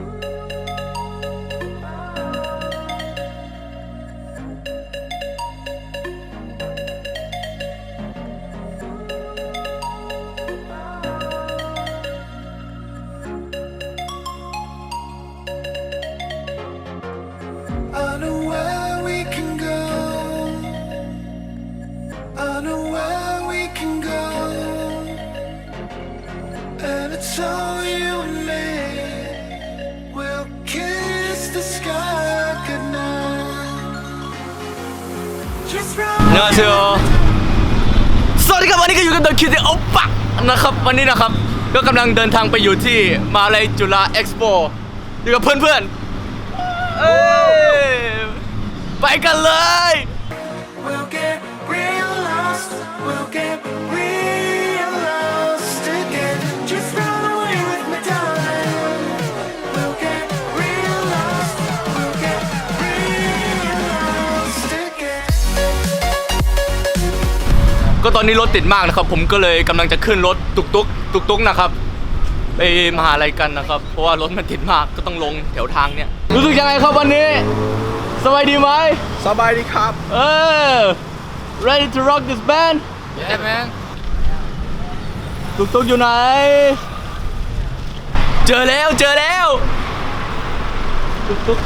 了。 안녕하세요 สวัสดีครับวันนี้ก็อยู่กับดอนคิวเดโอปะนะครับ วันนี้นะครับ ก็กำลังเดินทางไปอยู่ที่มหาลัยจุฬาเอ็กซ์โปอยู่กับเพื่อนๆ เอ้ยไปกันเลย We'll get real lost. We'll get real ก็ตอนนี้รถติดมากนะครับ ผมก็เลยกำลังจะขึ้นรถตุกตุกตุกตุกนะครับไปมหาลัยกันนะครับ เพราะว่ารถมันติดมากก็ต้องลงแถวทางเนี่ย รู้สึกยังไงครับวันนี้ สบายดีไหมสบายดีครับ เออ ready to rock this band yeah man ตุกตุกอยู่ไหน เจอแล้วเจอแล้วตุกตุก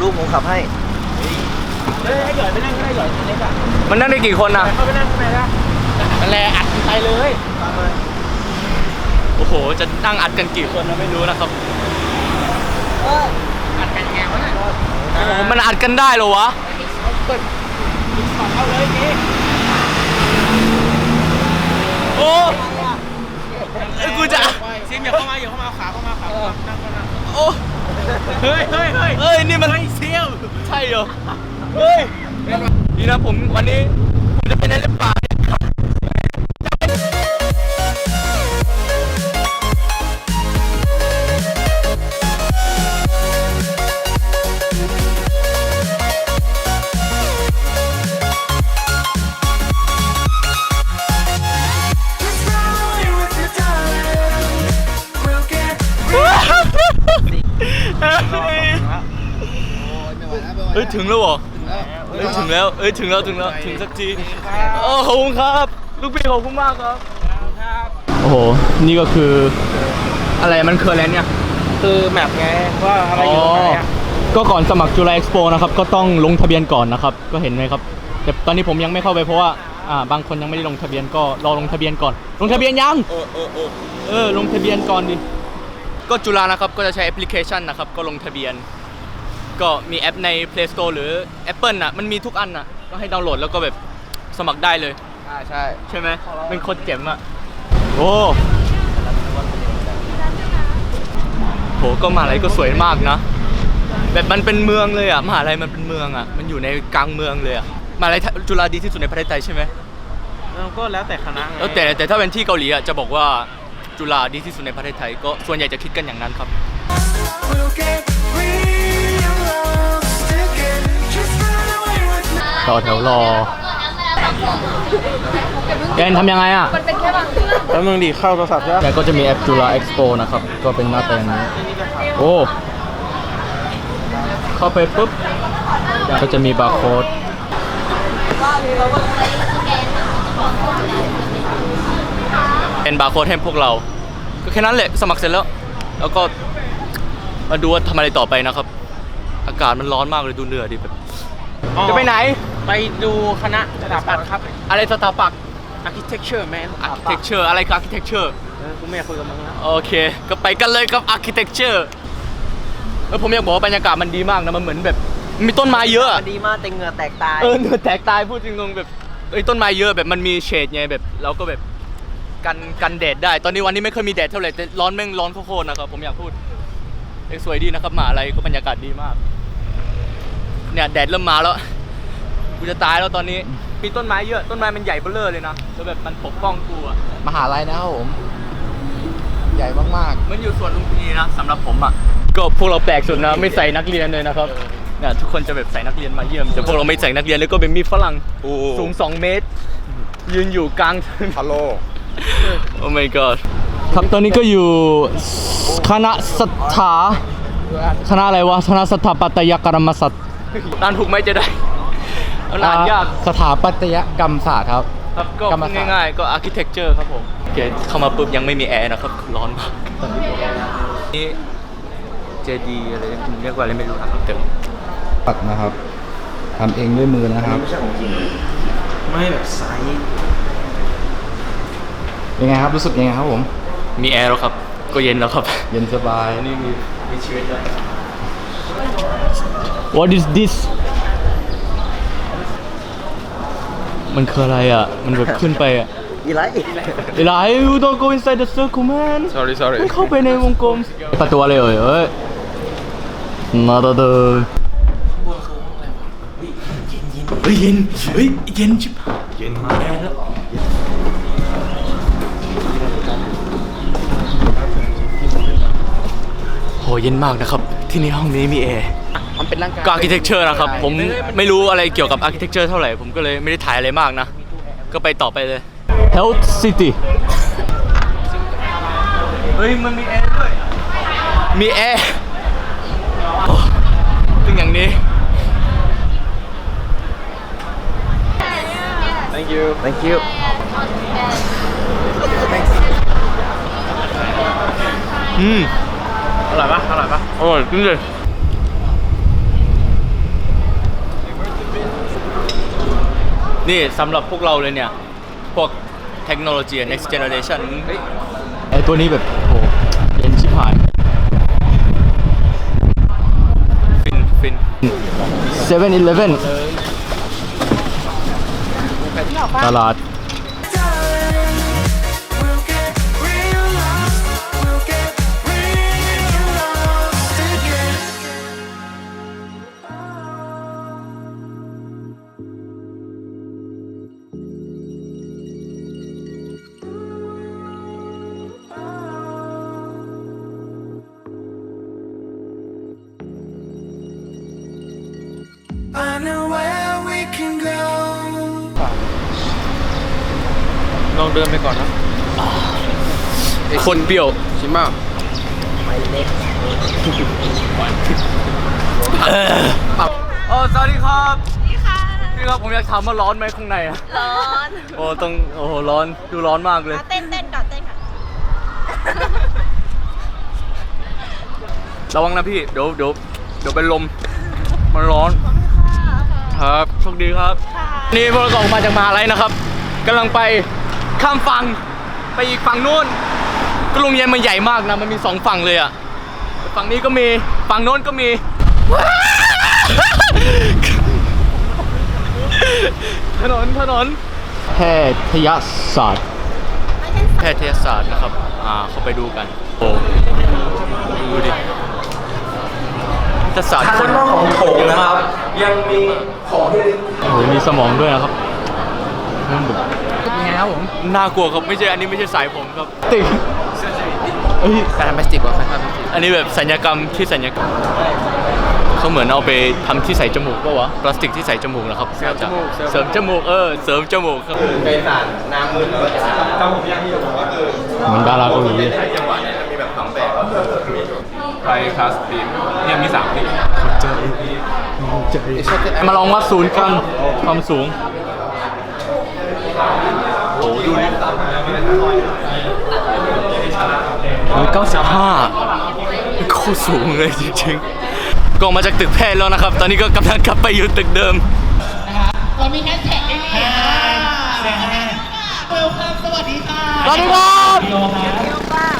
ลูกผมขับให้ มันนั่งได้กี่คนอะนั่นแหละอัดไปเลยโอ้โห จะนั่งอัดกันกี่คนนะไม่รู้นะครับอัดกันไงวะเนี่ยโอ้โหมันอัดกันได้เหรอวะ เอาเลยพี่โอ้เอ้ยกูจะ ซิมอย่าเข้ามาอย่าเข้ามาขาเข้ามาขาเข้ามานั่งนั่งโอ้ เฮ้ยเฮ้ยเฮ้ยเอ้ย นี่มันเซียว ใช่เหรอ เฮ้ยนี่นะผมวันนี้ผมจะไปในเล่นป่าเนี่ย Just run away with me, darling. We'll get เอ้ยถึงแล้วเหรอ ถึงแล้ว เอ้ยถึงแล้วถึงแล้วถึงสักทีโอ้ขอบคุณครับ ลูกพี่ขอบคุณมากครับโอ้โห นี่ก็คือ อะไรมันคืออะไรเนี่ย คือแมปไงว่าอะไรอยู่ตรงไหนอะก็ก่อนสมัครจุฬาเอ็กซ์โปนะครับ ก็ต้องลงทะเบียนก่อนนะครับ ก็เห็นไหมครับ แต่ตอนนี้ผมยังไม่เข้าไปเพราะว่า อ่า บางคนยังไม่ได้ลงทะเบียนก็รอลงทะเบียนก่อน ลงทะเบียนยัง เออเออเออเออ ลงทะเบียนก่อนดิ ก็จุฬานะครับ ก็จะใช้แอปพลิเคชันนะครับ ก็ลงทะเบียน ก็มีแอปใน Play Store หรือ Apple น่ะ มันมีทุกอันน่ะ ก็ให้ดาวน์โหลดแล้วก็แบบสมัครได้เลยใช่ใช่ใช่ไหมเป็นคนเจ๋งอะ โอ้โหก็มหาลัยก็สวยมากนะ แบบมันเป็นเมืองเลยอะมหาลัยมันเป็นเมืองอะ มันอยู่ในกลางเมืองเลยอะมหาลัยจุฬาดีที่สุดในประเทศไทยใช่ไหมแล้วก็แล้วแต่คณะไงแล้วแต่แต่ถ้าเป็นที่เกาหลีอะจะบอกว่าจุฬาดีที่สุดในประเทศไทยก็ส่วนใหญ่จะคิดกันอย่างนั้นครับ ต่อแถวรอ แกนทำยังไงอะ แล้วมึงดีเข้าโทรศัพท์ใช่ไหมแกก็จะมีแอปจุฬาเอ็กซ์โปนะครับ ก็เป็นหน้าตาอย่างนี้ โอ้ เข้าไปปุ๊บ ก็จะมีบาร์โค้ด เป็นบาร์โค้ดให้พวกเรา ก็แค่นั้นแหละสมัครเสร็จแล้ว แล้วก็มาดูว่าทำอะไรต่อไปนะครับ อากาศมันร้อนมากเลยดูเหนื่อยดิแบบ จะไปไหน ไปดูคณะสถาปัตย์ครับ อะไรสถาปัตย์ architecture man architecture อะไรคือ architecture เออกูไม่อยากคุยกับมึงแล้วโอเค ก็ไปกันเลยครับ architecture เออผมอยากบอกว่าบรรยากาศมันดีมากนะ มันเหมือนแบบ มีต้นไม้เยอะอะดีมากแต่เหงื่อแตกตาย เออเหนือแตกตายพูดจริงๆแบบเอ้ยต้นไม้เยอะแบบมันมีเฉดไงแบบเราก็แบบกันกันแดดได้ ตอนนี้วันนี้ไม่ค่อยมีแดดเท่าไหร่แต่ร้อนแม่งร้อนโคตรๆนะครับผมอยากพูดเอ้ยสวยดีนะครับมหาอะไรก็บรรยากาศดีมาก เนี่ยแดดเริ่มมาแล้ว กูจะตายแล้วตอนนี้มีต้นไม้เยอะ ต้นไม้มันใหญ่เบ้อเร่อเลยนะแล้วแบบมันปกป้องกูอะมหาลัยนะครับผม ใหญ่มากมันอยู่ส่วนลุมพินีนะสำหรับผมอะก็พวกเราแปลกสุดนะไม่ใส่นักเรียนเลยนะครับเนี่ยทุกคนจะแบบใส่นักเรียนมาเยี่ยมแต่พวกเราไม่ใส่นักเรียนแล้วก็เป็นมีฝรั่งๆโอ้สูง 2 เมตร ยืนอยู่กลาง ฮัลโหล โอ้ my god โหครับตอนนี้ก็อยู่คณะสถาคณะอะไรวะคณะสถาปัตยกรรมศาสตร์อ่านถูกไหมจะได้ มันอ่านยาก สถาปัตยกรรมศาสตร์ครับ ครับก็กรรมศาสตร์ ง่ายๆ ก็ architecture ครับผมโอเคเข้ามาปุ๊บยังไม่มีแอร์นะครับ ร้อนมากนี่เจดีอะไรเรียกว่าอะไรไม่รู้นะครับแต่ปัดนะครับทำเองด้วยมือนะครับ ไม่แบบไซส์เป็นไงครับ รู้สึกยังไงครับผม มีแอร์แล้วครับ ก็เย็นแล้วครับ เย็นสบาย นี่มีมีชีวิตด้วย What is this มันคืออะไรอะ มันแบบขึ้นไปอะอีไรเวลา you don't go inside the circle man sorry sorry ไม่เข้าไปในวงกลมประตูอะไรเอ่ยเอ้ยมาตาเดอเฮ้ยเย็นเฮ้ยเย็นชิบหายเย็นมากแล้วโหเย็นมากนะครับ ที่นี่ห้องนี้มีแอร์ มันเป็นร่างกายก็ architecture นะครับ ผมไม่รู้อะไรเกี่ยวกับ architecture เท่าไหร่ ผมก็เลยไม่ได้ถ่ายอะไรมากนะ ก็ไปต่อไปเลย Health City เฮ้ย มันมีแอร์ด้วย มีแอร์โอ้ตึงอย่างนี้ thank you thank you อืม อร่อยปะอร่อยปะอร่อยจริงเลย นี่สำหรับพวกเราเลยเนี่ย พวกเทคโนโลยี next generation ไอตัวนี้แบบโหเย็นชิบหาย ฟินฟิน 7 Eleven ตลาด ลองเดินไปก่อนนะคนเปรี้ยวชิมบ้าโอ้สวัสดีครับพี่ครับผมอยากถามว่าร้อนไหมข้างในอะร้อนโอ้ต้องโอ้โหร้อนดูร้อนมากเลยอะเต้นเต้นก่อนเต้นก่อนระวังนะพี่เดี๋ยวเดี๋ยวเดี๋ยวเป็นลมมันร้อน ครับโชคดีครับ นี่พวกเราก็ออกมาจากมหาลัยนะครับกำลังไป ข้ามฝั่งไปอีกฝั่งนู้นก็โรงเรียนมันใหญ่มากนะมันมีสองฝั่งเลยอะฝั่งนี้ก็มีฝั่งโน้นก็มีถนนถนนแพทยศาสตร์ แพทยศาสตร์นะครับ อ่า เข้าไปดูกัน โอ้ดูดิแพทยศาสตร์คนของโถงนะครับ ยังมีของที่โอ้โหมีสมองด้วยนะครับมันแบบ เป็นไงครับผมน่ากลัวครับไม่ใช่อันนี้ไม่ใช่สายผมครับติเอ้ยแฟนพลาสติกว่าแฟนพลาสติกอันนี้แบบสัญญกรรมที่สัญญกรรมเขาเหมือนเอาไปทำที่ใส่จมูกปะวะพลาสติกที่ใส่จมูกนะครับเสริมจมูกเสริมจมูกเออเสริมจมูกครับไปสารน้ำมืดก็จะจำผมยังที่ผมว่าเออเหมือนดาราเกาหลีจังหวะเนี่ยมีแบบสองแบบไทยคลาสตีมเนี่ยมีสามทีมาลองวัดศูนย์กันความสูงโอ้ ดูนี่ร้อยเก้าสิบห้าโคตรสูงเลยจริงๆ ก็ออกมาจากตึกแพทย์แล้วนะครับ ตอนนี้ก็กำลังกลับไปอยู่ตึกเดิม เรามีแฮชแท็กด้วยค่ะแชร์เวลคัมสวัสดีค่ะสวัสดีครับโยครับ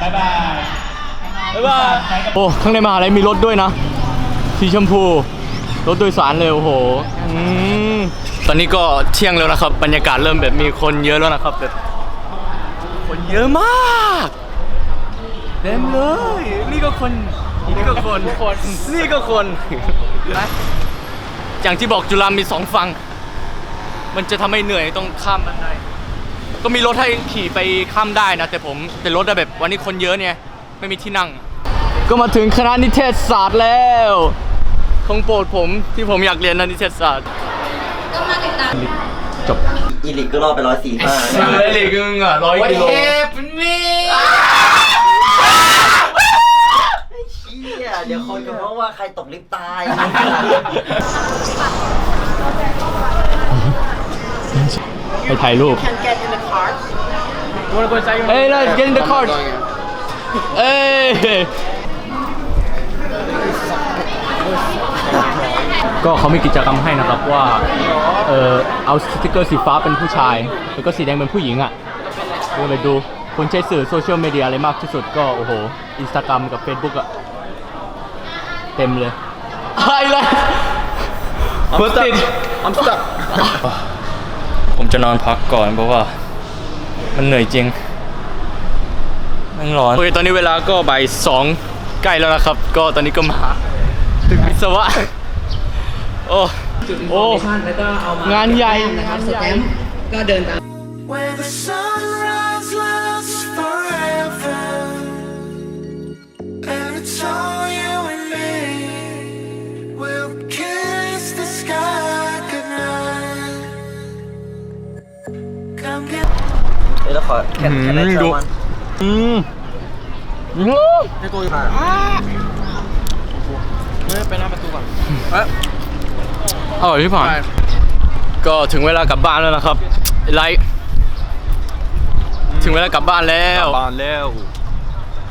บ๊ายบายบ๊ายบายโอ้ข้างในมหาลัยมีรถด้วยนะ สีชมพู รถโดยสารเลยโอ้โห อืม ตอนนี้ก็เที่ยงแล้วนะครับ บรรยากาศเริ่มแบบมีคนเยอะแล้วนะครับแบบคนเยอะมากเต็มเลย นี่ก็คน นี่ก็คน นี่ก็คนอย่างที่บอกจุฬามีสองฝั่งมันจะทำให้เหนื่อยต้องข้ามบันไดก็มีรถให้ขี่ไปข้ามได้นะ แต่ผมแต่รถอะแบบวันนี้คนเยอะเนี่ยไม่มีที่นั่ง ก็มาถึงคณะนิเทศศาสตร์แล้ว ของโปรดผมที่ผมอยากเรียนนะนิเทศศาสตร์ ติดตามจบอีลิกก็รอดไปร้อยสี่ห้าเออเหล็กมึงอะร้อยกิโลเชี่ยเดี๋ยวคนจะเพราะว่าใครตกลิฟต์ตายไปถ่ายรูปเอ้ย let's get in the car เอ้ย ก็เขามีกิจกรรมให้นะครับว่า เออเอาสติกเกอร์สีฟ้าเป็นผู้ชาย แล้วก็สีแดงเป็นผู้หญิงอะเดี๋ยวไปดูคนใช้สื่อโซเชียลมีเดียอะไรมากที่สุดก็ โอ้โหอินสตาแกรมกับ Facebook อะ เต็มเลยอะไรเบิร์ติด I'm stuck ผมจะนอนพักก่อนเพราะว่า มันเหนื่อยจริงแม่งร้อนโอเคตอนนี้เวลาก็บ่ายสองใกล้แล้วนะครับ ก็ตอนนี้ก็มา ตึกวิศวะ โอ้โอ้งานใหญ่นะครับสแตม Where the sunrise lasts forever And it's all you and me We'll kiss the sky goodnight Come get เฮ้ยแล้วขอแค่แค่ได้อืมเจดูอมันอืมอืมให้กูผ่านเฮ้ยไปหน้าประตูก่อนอ ร่อยที่ผ่านก็ถึงเวลากลับบ้านแล้วนะครับไลท์ถึงเวลากลับบ้านแล้ว บานแล้ว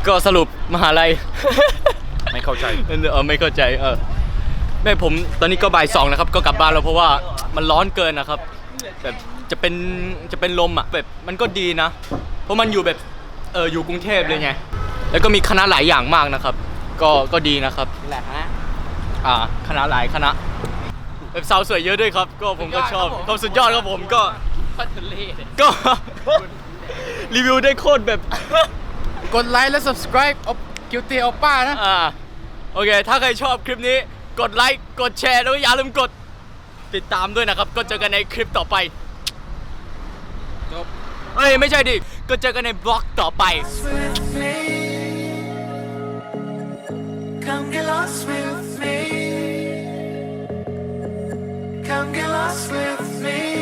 ก็สรุปมหาลัย ไม่เข้าใจ เออไม่เข้าใจเออแม่ผมตอนนี้ก็บ่ายสองนะครับ ก็กลับบ้านแล้วเพราะว่ามันร้อนเกินนะครับแบบจะเป็นจะเป็นลมอะแบบมันก็ดีนะ เพราะมันอยู่แบบเอออยู่กรุงเทพเลยไงแล้วก็มีคณะหลายอย่างมากนะครับ ก็ก็ดีนะครับแหละฮะอ่าคณะหลายคณะ แบบสาวสวยเยอะด้วยครับ ก็ผมก็ชอบก็สุดยอดครับผมก็ก็รีวิวได้โคตรแบบ กดไลค์และ subscribe เอากิวเตียเอาป้านะ อ่า โอเค ถ้าใครชอบคลิปนี้ กดไลค์ กดแชร์ แล้วก็อย่าลืมกดติดตามด้วยนะครับ ก็เจอกันในคลิปต่อไป จบ เอ้ย ไม่ใช่ดิ ก็เจอกันในบล็อกต่อไป with me Come get lost with come get lost with me.